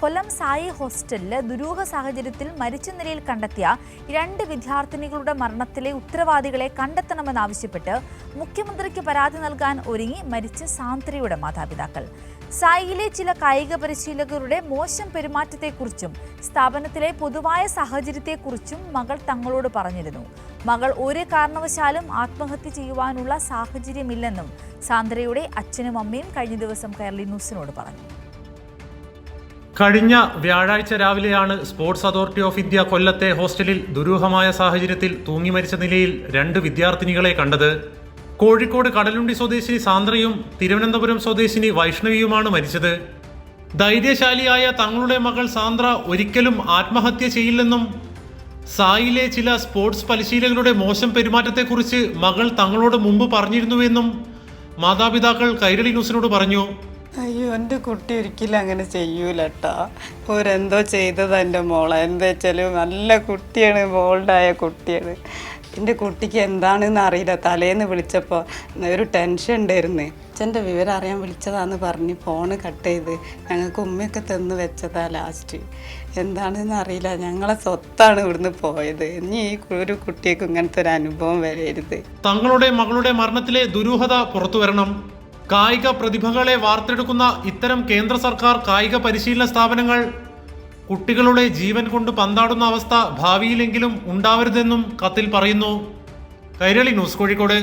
കൊല്ലം സായി ഹോസ്റ്റലിൽ ദുരൂഹ സാഹചര്യത്തിൽ മരിച്ച നിലയിൽ കണ്ടെത്തിയ രണ്ട് വിദ്യാർത്ഥിനികളുടെ മരണത്തിലെ ഉത്തരവാദികളെ കണ്ടെത്തണമെന്നാവശ്യപ്പെട്ട് മുഖ്യമന്ത്രിക്ക് പരാതി നൽകാൻ ഒരുങ്ങി മരിച്ച സാന്ദ്രയുടെ മാതാപിതാക്കൾ. സായിയിലെ ചില കായിക പരിശീലകരുടെ മോശം പെരുമാറ്റത്തെക്കുറിച്ചും സ്ഥാപനത്തിലെ പൊതുവായ സാഹചര്യത്തെക്കുറിച്ചും മകൾ തങ്ങളോട് പറഞ്ഞിരുന്നു. മകൾ ഒരു കാരണവശാലും ആത്മഹത്യ ചെയ്യുവാനുള്ള സാഹചര്യമില്ലെന്നും സാന്ദ്രയുടെ അച്ഛനും അമ്മയും കഴിഞ്ഞ ദിവസം കേരളി ന്യൂസിനോട് പറഞ്ഞു. കഴിഞ്ഞ വ്യാഴാഴ്ച രാവിലെയാണ് സ്പോർട്സ് അതോറിറ്റി ഓഫ് ഇന്ത്യ കൊല്ലത്തെ ഹോസ്റ്റലിൽ ദുരൂഹമായ സാഹചര്യത്തിൽ തൂങ്ങി മരിച്ച നിലയിൽ രണ്ട് വിദ്യാർത്ഥിനികളെ കണ്ടത്. കോഴിക്കോട് കടലുണ്ടി സ്വദേശിനി സാന്ദ്രയും തിരുവനന്തപുരം സ്വദേശിനി വൈഷ്ണവിയുമാണ് മരിച്ചത്. ധൈര്യശാലിയായ തങ്ങളുടെ മകൾ സാന്ദ്ര ഒരിക്കലും ആത്മഹത്യ ചെയ്യില്ലെന്നും സായിലെ ചില സ്പോർട്സ് പരിശീലകരുടെ മോശം പെരുമാറ്റത്തെക്കുറിച്ച് മകൾ തങ്ങളോട് മുമ്പ് പറഞ്ഞിരുന്നുവെന്നും മാതാപിതാക്കൾ കൈരളി ന്യൂസിനോട് പറഞ്ഞു. അയ്യോ എന്റെ കുട്ടി ഒരിക്കലും അങ്ങനെ ചെയ്യൂല കേട്ടോ ഓരെന്തോ ചെയ്തത് എന്റെ മോളെ. എന്താ വെച്ചാൽ നല്ല കുട്ടിയാണ് ബോൾഡായ കുട്ടിയാണ്. എന്റെ കുട്ടിക്ക് എന്താണെന്ന് അറിയില്ല. തലേന്ന് വിളിച്ചപ്പോൾ ഒരു ടെൻഷൻ ഉണ്ടായിരുന്നു. അച്ഛന്റെ വിവരം അറിയാൻ വിളിച്ചതാന്ന് പറഞ്ഞ് ഫോണ് കട്ട് ചെയ്ത് ഞങ്ങൾക്ക് ഉമ്മയൊക്കെ തന്നു വെച്ചതാ ലാസ്റ്റ് എന്താണെന്ന് അറിയില്ല. ഞങ്ങളെ സ്വത്താണ് ഇവിടുന്ന് പോയത്. ഇനി ഈ ഒരു കുട്ടിക്ക് ഇങ്ങനത്തെ ഒരു അനുഭവം വരരുത്. തങ്ങളുടെ മകളുടെ മരണത്തിലെ ദുരൂഹത പുറത്തുവരണം കായിക പ്രതിഭകളെ വാർത്തെടുക്കുന്ന ഇത്തരം കേന്ദ്ര സർക്കാർ കായിക പരിശീലന സ്ഥാപനങ്ങൾ കുട്ടികളുടെ ജീവൻ കൊണ്ട് പന്താടുന്ന അവസ്ഥ ഭാവിയിലെങ്കിലും ഉണ്ടാവരുതെന്നും കത്തിൽ പറയുന്നു. കൈരളി ന്യൂസ് കോഴിക്കോട്.